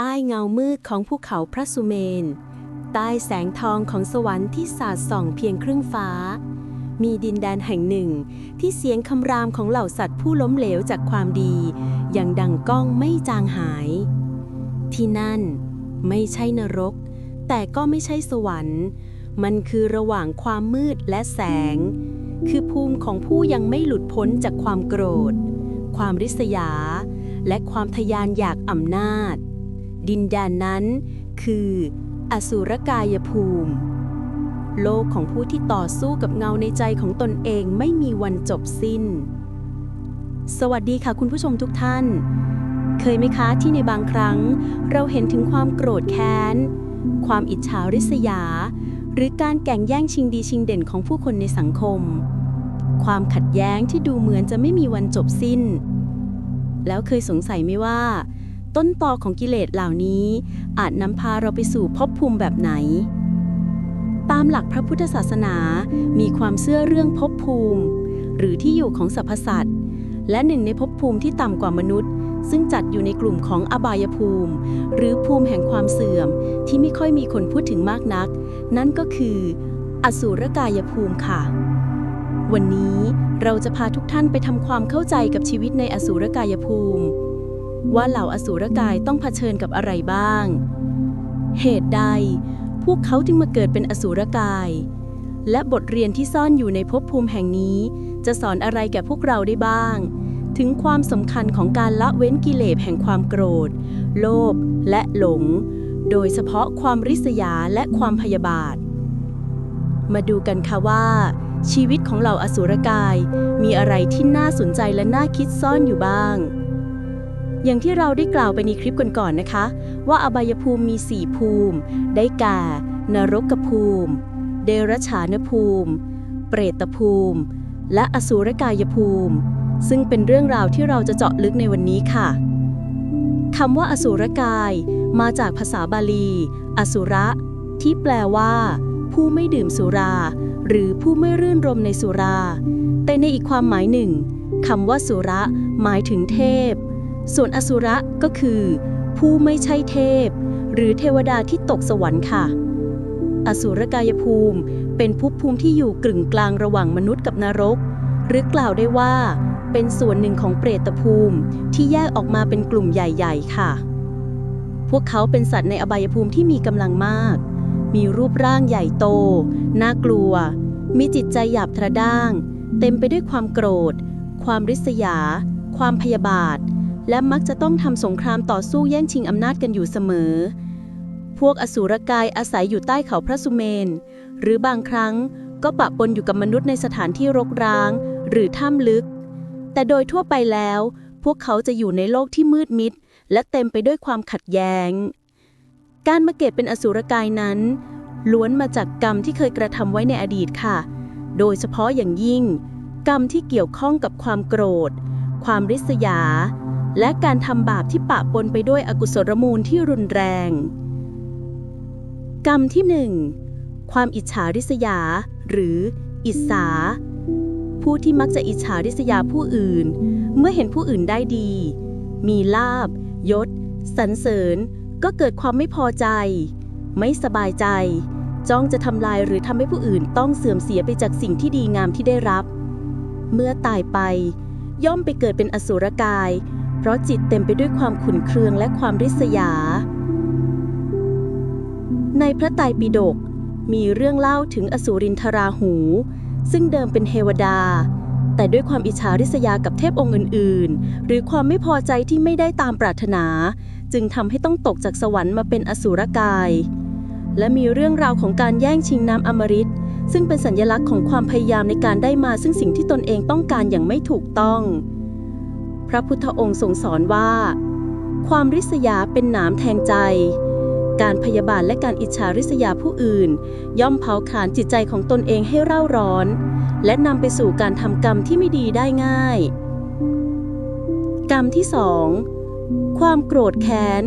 ใต้เงามืดของภูเขาพระสุเมน ใต้แสงทองของสวรรค์ที่สาดส่องเพียงครึ่งฟ้า มีดินแดนแห่งหนึ่ง ที่เสียงคำรามของเหล่าสัตว์ผู้ล้มเหลวจากความดี ยังดังก้องไม่จางหาย ที่นั่นไม่ใช่นรก แต่ก็ไม่ใช่สวรรค์ มันคือระหว่างความมืดและแสง คือภูมิของผู้ยังไม่หลุดพ้นจากความโกรธ ความริษยา และความทยานอยากอำนาจ ดินแดนนั้น คือ อสุรกายภูมิ โลกของผู้ที่ต่อสู้กับเงาในใจของตนเองไม่มีวันจบสิ้น สวัสดีค่ะคุณผู้ชมทุกท่าน เคยไหมคะที่ในบางครั้ง เราเห็นถึงความโกรธแค้น ความอิจฉาริษยา หรือการแก่งแย่งชิงดีชิงเด่นของผู้คนในสังคม ความขัดแย้งที่ดูเหมือนจะไม่มีวันจบสิ้นแล้วเคยสงสัยไหมว่า ต้นตอของกิเลสเหล่านี้ อาจนำพาเราไปสู่ภพภูมิแบบไหน ตามหลักพระพุทธศาสนา มีความเชื่อเรื่องภพภูมิ หรือที่อยู่ของสรรพสัตว์ และหนึ่งในภพภูมิที่ต่ำกว่ามนุษย์ ซึ่งจัดอยู่ในกลุ่มของอบายภูมิ หรือภูมิแห่งความเสื่อมที่ไม่ค่อยมีคนพูดถึงมากนัก นั่นก็คือ อสูรกายภูมิค่ะวันนี้เราจะพาทุกท่านไปทำความเข้าใจกับชีวิตในอสูรกายภูมิ ว่าเหล่าอสูรกายต้องเผชิญกับอะไรบ้าง เหตุใด พวกเขาจึงมาเกิดเป็นอสูรกาย และบทเรียนที่ซ่อนอยู่ในภพภูมิแห่งนี้ จะสอนอะไรแก่พวกเราได้บ้าง ถึงความสำคัญของการละเว้นกิเลสแห่งความโกรธ โลภและหลง โดยเฉพาะความริษยาและความพยาบาท มาดูกันค่ะว่า ชีวิตของเหล่าอสูรกายมีอะไรที่น่าสนใจและน่าคิดซ่อนอยู่บ้าง อย่างที่เราได้กล่าวไปในคลิปก่อนๆนะคะ ว่าอบายภูมิมีสี่ภูมิ ได้แก่นรกภูมิ เดรัจฉานภูมิ เปรตภูมิ และอสูรกายภูมิ ซึ่งเป็นเรื่องราวที่เราจะเจาะลึกในวันนี้ค่ะคำว่าอสูรกายมาจากภาษาบาลี อสุระ ที่แปลว่า ผู้ไม่ดื่มสุรา หรือผู้ไม่รื่นรมในสุรา แต่ในอีกความหมายหนึ่งคำว่าสุระ หมายถึงเทพ ส่วนอสุระก็คือ ผู้ไม่ใช่เทพ หรือเทวดาที่ตกสวรรค์ค่ะ อสุรกายภูมิเป็นภพภูมิที่อยู่กึ่งกลางระหว่างมนุษย์กับนรก หรือกล่าวได้ว่า เป็นส่วนหนึ่งของเปรตภูมิที่แยกออกมาเป็นกลุ่มใหญ่ ๆ ค่ะ พวกเขาเป็นสัตว์ในอบายภูมิที่มีกำลังมาก มีรูปร่างใหญ่โต น่ากลัว มีจิตใจหยาบทระด้าง เต็มไปด้วยความโกรธ ความริษยา ความพยาบาท และมักจะต้องทำสงครามต่อสู้แย่งชิงอำนาจกันอยู่เสมอ พวกอสูรกายอาศัยอยู่ใต้เขาพระสุเมน หรือบางครั้งก็ปะปนอยู่กับมนุษย์ในสถานที่รกร้าง หรือถ้ำลึก แต่โดยทั่วไปแล้ว พวกเขาจะอยู่ในโลกที่มืดมิด และเต็มไปด้วยความขัดแย้ง การมาเกิดเป็นอสูรกายนั้น ล้วนมาจากกรรมที่เคยกระทำไว้ในอดีตค่ะ โดยเฉพาะอย่างยิ่ง กรรมที่เกี่ยวข้องกับความโกรธ ความริษยา และการทำบาปที่ปะปนไปด้วยอกุศลมูลที่รุนแรง กรรมที่หนึ่งความอิจฉาริษยา หรือ อิสา ผู้ที่มักจะอิจฉาริษยาผู้อื่น เมื่อเห็นผู้อื่นได้ดี มีลาบยศสรรเสริญ ก็เกิดความไม่พอใจ ไม่สบายใจ จ้องจะทำลายหรือทำให้ผู้อื่นต้องเสื่อมเสียไปจากสิ่งที่ดีงามที่ได้รับ เมื่อตายไป ย่อมไปเกิดเป็นอสุรกาย ราะจิตเต็มไปด้วยความขุนเคืองและความริษยา ในพระไตรปิฎกมีเรื่องเล่าถึงอสูรินทราหู ซึ่งเดิมเป็นเทวดา แต่ด้วยความอิจฉาริษยากับเทพองค์อื่น ๆ หรือความไม่พอใจที่ไม่ได้ตามปรารถนา จึงทำให้ต้องตกจากสวรรค์มาเป็นอสูรกาย และมีเรื่องราวของการแย่งชิงน้ำอมฤตซึ่งเป็นสัญลักษณ์ของความพยายามในการได้มาซึ่งสิ่งที่ตนเองต้องการอย่างไม่ถูกต้อง พระพุทธองค์ทรงสอนว่า ความริษยาเป็นหนามแทงใจ การพยาบาทและการอิจฉาริษยาผู้อื่น ย่อมเผาผลาญจิตใจของตนเองให้เร่าร้อน และนำไปสู่การทำกรรมที่ไม่ดีได้ง่าย กรรมที่สองความโกรธแค้น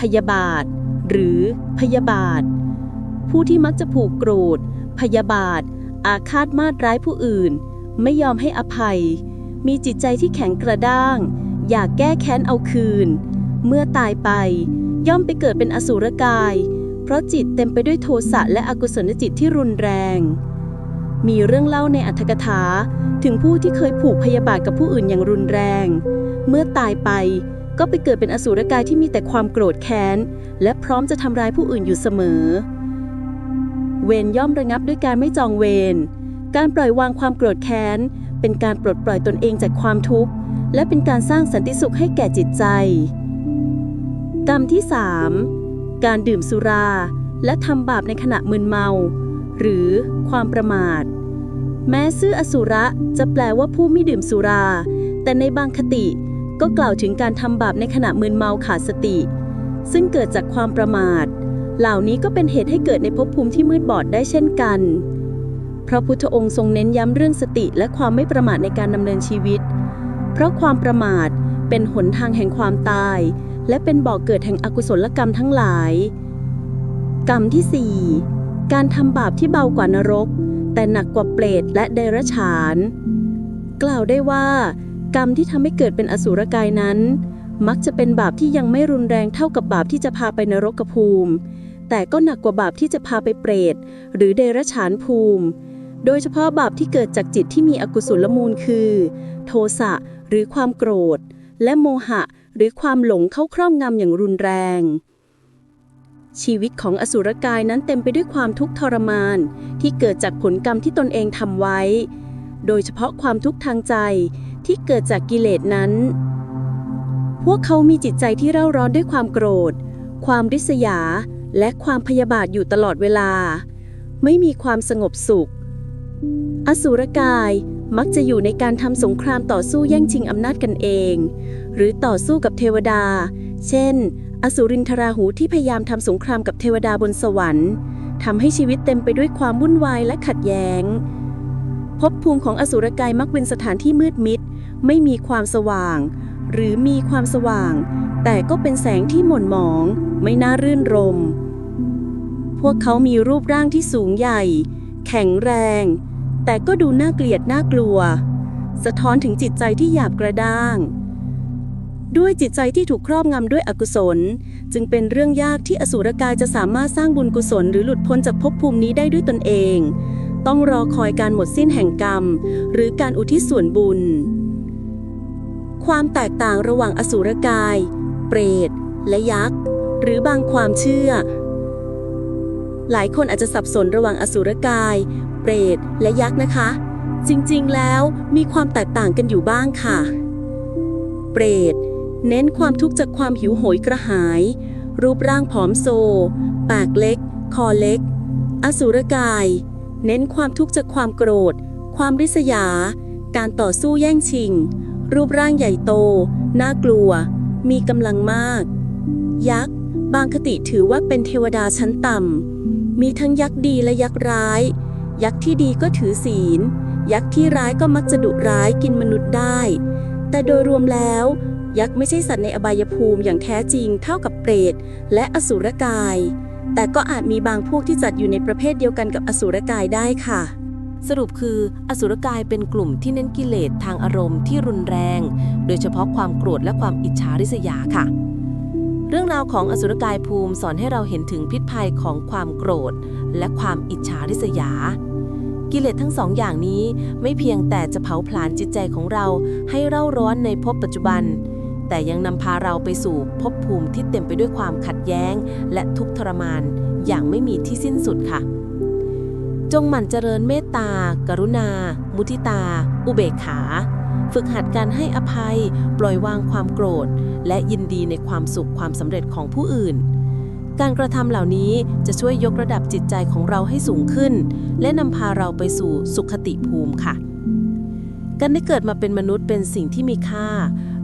พยาบาท หรือพยาบาท ผู้ที่มักจะผูกโกรธ พยาบาท อาฆาตมาตร้ายผู้อื่น ไม่ยอมให้อภัย มีจิตใจที่แข็งกระด้าง อยากแก้แค้นเอาคืน เมื่อตายไป ย่อมไปเกิดเป็นอสูรกาย เพราะจิตเต็มไปด้วยโทสะและอกุศลจิตที่รุนแรง มีเรื่องเล่าในอัธกถาถึงผู้ที่เคยผูกพยาบาทกับผู้อื่นอย่างรุนแรง เมื่อตายไปก็ไปเกิดเป็นอสูรกายที่มีแต่ความโกรธแค้น และพร้อมจะทำร้ายผู้อื่นอยู่เสมอ เวรย่อมระงับด้วยการไม่จองเวร การปล่อยวางความโกรธแค้น เป็นการปลดปล่อยตนเองจากความทุกข์ และเป็นการสร้างสันติสุขให้แก่จิตใจ กรรมที่ 3. การดื่มสุรา และทำบาปในขณะมึนเมา หรือความประมาท แม้ซื่ออสุระจะแปลว่าผู้ไม่ดื่มสุรา แต่ในบางคติก็กล่าวถึงการทำบาปในขณะมึนเมาขาดสติ ซึ่งเกิดจากความประมาท เหล่านี้ก็เป็นเหตุให้เกิดในภพภูมิที่มืดบอดได้เช่นกัน พระพุทธองค์ทรงเน้นย้ำเรื่องสติและความไม่ประมาทในการดำเนินชีวิต เพราะความประมาทเป็นหนทางแห่งความตาย และเป็นบ่อกเกิดแห่งอกุศลกรรมทั้งหลาย กรรมที่ 4 การทำบาปที่เบากว่านรก แต่หนักกว่าเปรตและเดรัจฉาน กล่าวได้ว่า กรรมที่ทำให้เกิดเป็นอสูรกายนั้น มักจะเป็นบาปที่ยังไม่รุนแรงเท่ากับบาปที่จะพาไปนรกภูมิ แต่ก็หนักกว่าบาปที่จะพาไปเปรตหรือเดรัจฉานภูมิ โดยเฉพาะบาปที่เกิดจากจิตที่มีอกุศลมูลคือ โทสะหรือความโกรธ และโมหะ หรือความหลงเข้าครอบงำอย่างรุนแรง ชีวิตของอสุรกายนั้นเต็มไปด้วยความทุกข์ทรมาน ที่เกิดจากผลกรรมที่ตนเองทำไว้ โดยเฉพาะความทุกข์ทางใจที่เกิดจากกิเลสนั้น พวกเขามีจิตใจที่เร่าร้อนด้วยความโกรธ ความริษยา และความพยาบาทอยู่ตลอดเวลา ไม่มีความสงบสุข อสูรกายมักจะอยู่ในการทำสงครามต่อสู้แย่งชิงอำนาจกันเอง หรือต่อสู้กับเทวดา เช่น อสุรินทราหูที่พยายามทำสงครามกับเทวดาบนสวรรค์ทำให้ชีวิตเต็มไปด้วยความวุ่นวายและขัดแย้งภพภูมิของอสุรกายมักเป็นสถานที่มืดมิด ไม่มีความสว่าง หรือมีความสว่าง แต่ก็เป็นแสงที่หม่นหมอง ไม่น่ารื่นรม พวกเขามีรูปร่างที่สูงใหญ่ ข็งแรง แต่ก็ดูน่าเกลียดน่ากลัว สะท้อนถึงจิตใจที่หยาบกระด้าง ด้วยจิตใจที่ถูกครอบงำด้วยอกุศล จึงเป็นเรื่องยากที่อสูรกายจะสามารถสร้างบุญกุศลหรือหลุดพ้นจากภพภูมินี้ได้ด้วยตนเอง ต้องรอคอยการหมดสิ้นแห่งกรรม หรือการอุทิศส่วนบุญ ความแตกต่างระหว่างอสูรกาย เปรต และยักษ์หรือบางความเชื่อ หลายคนอาจจะสับสนระหว่างอสูรกาย เปรต และยักษ์นะคะ จริงๆ แล้วมีความแตกต่างกันอยู่บ้างค่ะ เปรต เน้นความทุกข์จากความหิวโหยกระหาย รูปร่างผอมโซ ปากเล็ก คอเล็ก อสูรกาย เน้นความทุกข์จากความโกรธ ความริษยา การต่อสู้แย่งชิง รูปร่างใหญ่โต น่ากลัว มีกำลังมาก ยักษ์ บางคติถือว่าเป็นเทวดาชั้นต่ำ มีทั้งยักษ์ดีและยักษ์ร้าย ยักษ์ที่ดีก็ถือศีล ยักษ์ที่ร้ายก็มักจะดุร้ายกินมนุษย์ได้ แต่โดยรวมแล้ว ยักษ์ไม่ใช่สัตว์ในอบายภูมิอย่างแท้จริงเท่ากับเปรตและอสูรกาย แต่ก็อาจมีบางพวกที่จัดอยู่ในประเภทเดียวกันกับอสูรกายได้ค่ะสรุปคืออสุรกายเป็นกลุ่มที่เน้นกิเลสทางอารมณ์ที่รุนแรง โดยเฉพาะความโกรธและความอิจฉาริษยาค่ะ เรื่องราวของอสุรกายภูมิสอนให้เราเห็นถึงพิษภัยของความโกรธ และความอิจฉาริษยา กิเลสทั้งสองอย่างนี้ไม่เพียงแต่จะเผาผลาญจิตใจของเราให้เร่าร้อนในภพปัจจุบัน แต่ยังนำพาเราไปสู่ภพภูมิที่เต็มไปด้วยความขัดแย้ง และทุกข์ทรมาน อย่างไม่มีที่สิ้นสุดค่ะ จงหมั่นเจริญเมตตา กรุณา มุทิตา อุเบกขา ฝึกหัดการให้อภัย ปล่อยวางความโกรธ และยินดีในความสุขความสำเร็จของผู้อื่น การกระทำเหล่านี้จะช่วยยกระดับจิตใจของเราให้สูงขึ้น และนำพาเราไปสู่สุขติภูมิค่ะ การได้เกิดมาเป็นมนุษย์เป็นสิ่งที่มีค่า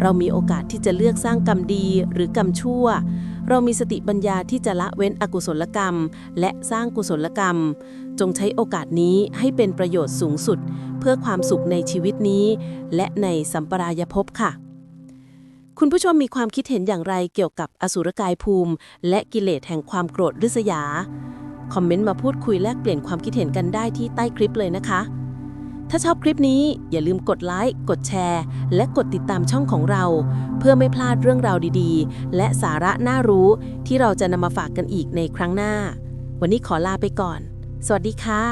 เรามีโอกาสที่จะเลือกสร้างกรรมดีหรือกรรมชั่ว เรามีสติปัญญาที่จะละเว้นอกุศลกรรม และสร้างกุศลกรรม จงใช้โอกาสนี้ให้เป็นประโยชน์สูงสุด เพื่อความสุขในชีวิตนี้ และในสัมปรายภพค่ะ คุณผู้ชมมีความคิดเห็นอย่างไรเกี่ยวกับอสุรกายภูมิ และกิเลสแห่งความโกรธริษยา คอมเมนต์มาพูดคุยแลกเปลี่ยนความคิดเห็นกันได้ที่ใต้คลิปเลยนะคะ ถ้าชอบคลิปนี้อย่าลืมกดไลค์ กดแชร์ และกดติดตามช่องของเรา เพื่อไม่พลาดเรื่องราวดีๆ และสาระน่ารู้ที่เราจะนำมาฝากกันอีกในครั้งหน้า วันนี้ขอลาไปก่อน สวัสดีค่ะ